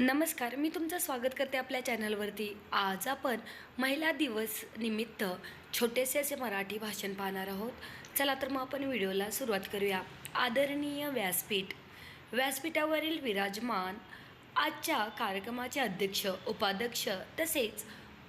नमस्कार मी तुमचं स्वागत करते आपल्या चॅनलवरती. आज आपण महिला दिवस निमित्त छोटेसे असे मराठी भाषण पाहणार आहोत. चला तर मग आपण व्हिडिओला सुरुवात करूया. आदरणीय व्यासपीठ. व्यासपीठावरील विराजमान आजच्या कार्यक्रमाचे अध्यक्ष उपाध्यक्ष तसेच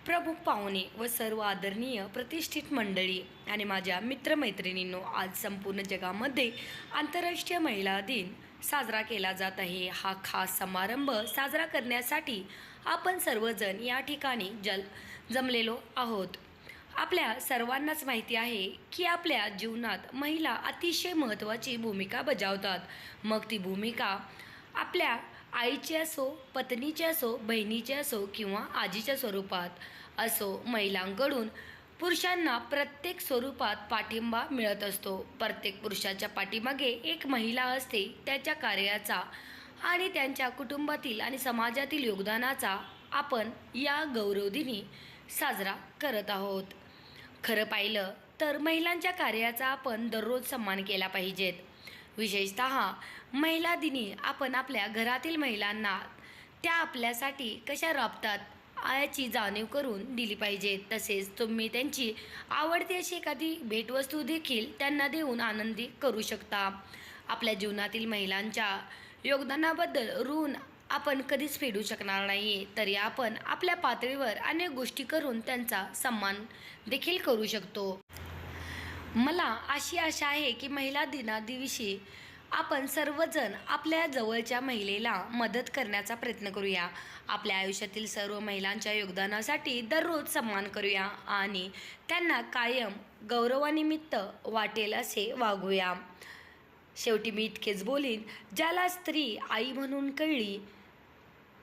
प्रमुख पाहुणे व सर्व आदरणीय प्रतिष्ठित मंडळी आणि माझ्या मित्रमैत्रिणींनो आज संपूर्ण जगामध्ये आंतरराष्ट्रीय महिला दिन साजरा केला जात आहे. हा खास समारंभ साजरा करण्यासाठी आपण सर्वजण या ठिकाणी जल जमलेलो आहोत. आपल्या सर्वांनाच माहिती आहे की आपल्या जीवनात महिला अतिशय महत्त्वाची भूमिका बजावतात. मग ती भूमिका आपल्या आईची असो पत्नीची असो बहिणीची असो किंवा आजीच्या स्वरूपात असो महिलांकडून पुरुषांना प्रत्येक स्वरूपात पाठिंबा मिळत असतो. प्रत्येक पुरुषाच्या पाठीमागे एक महिला असते त्याच्या कार्याचा आणि त्यांच्या कुटुंबातील आणि समाजातील योगदानाचा आपण या गौरवदिनी साजरा करत आहोत. खरं पाहिलं तर महिलांच्या कार्याचा आपण दररोज सन्मान केला पाहिजेत. विशेषत महिला दिनी आपण आपल्या घरातील महिलांना त्या आपल्यासाठी कशा राबतात याची जाणीव करून दिली पाहिजे. तसेच तुम्ही त्यांची आवडती अशी एखादी भेटवस्तू देखील त्यांना देऊन आनंदी करू शकता. आपल्या जीवनातील महिलांच्या योगदानाबद्दल ऋण आपण कधीच फेडू शकणार नाही तरी आपण आपल्या पातळीवर अनेक गोष्टी करून त्यांचा सन्मान देखील करू शकतो. मला अशी आशा आहे की महिला दिनादिवशी दिवशी आपण सर्वजण आपल्या जवळच्या महिलेला मदत करण्याचा प्रयत्न करूया. आपल्या आयुष्यातील सर्व महिलांच्या योगदानासाठी दररोज सन्मान करूया आणि त्यांना कायम गौरवानिमित्त वाटेल असे वागूया. शेवटी मी इतकेच बोलीन ज्याला स्त्री आई म्हणून कळली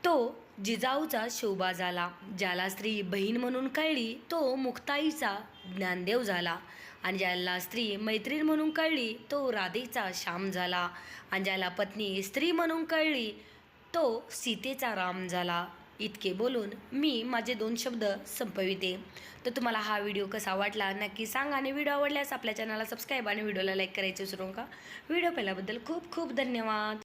तो जिजाऊचा शोभा झाला ज्याला स्त्री बहीण म्हणून कळली तो मुक्ताईचा ज्ञानदेव झाला. आणि ज्याला स्त्री मैत्रीण म्हणून कळली तो राधेचा श्याम झाला. आणि ज्याला पत्नी स्त्री म्हणून कळली तो सीतेचा राम झाला. इतके बोलून मी माझे दोन शब्द संपविते. तर तुम्हाला हा व्हिडिओ कसा वाटला नक्की सांगा. आणि व्हिडिओ आवडल्यास आपल्या चॅनलला सबस्क्राईब आणि व्हिडिओला लाईक करायचे विसरू नका. व्हिडिओ पाहिल्याबद्दल खूप खूप धन्यवाद.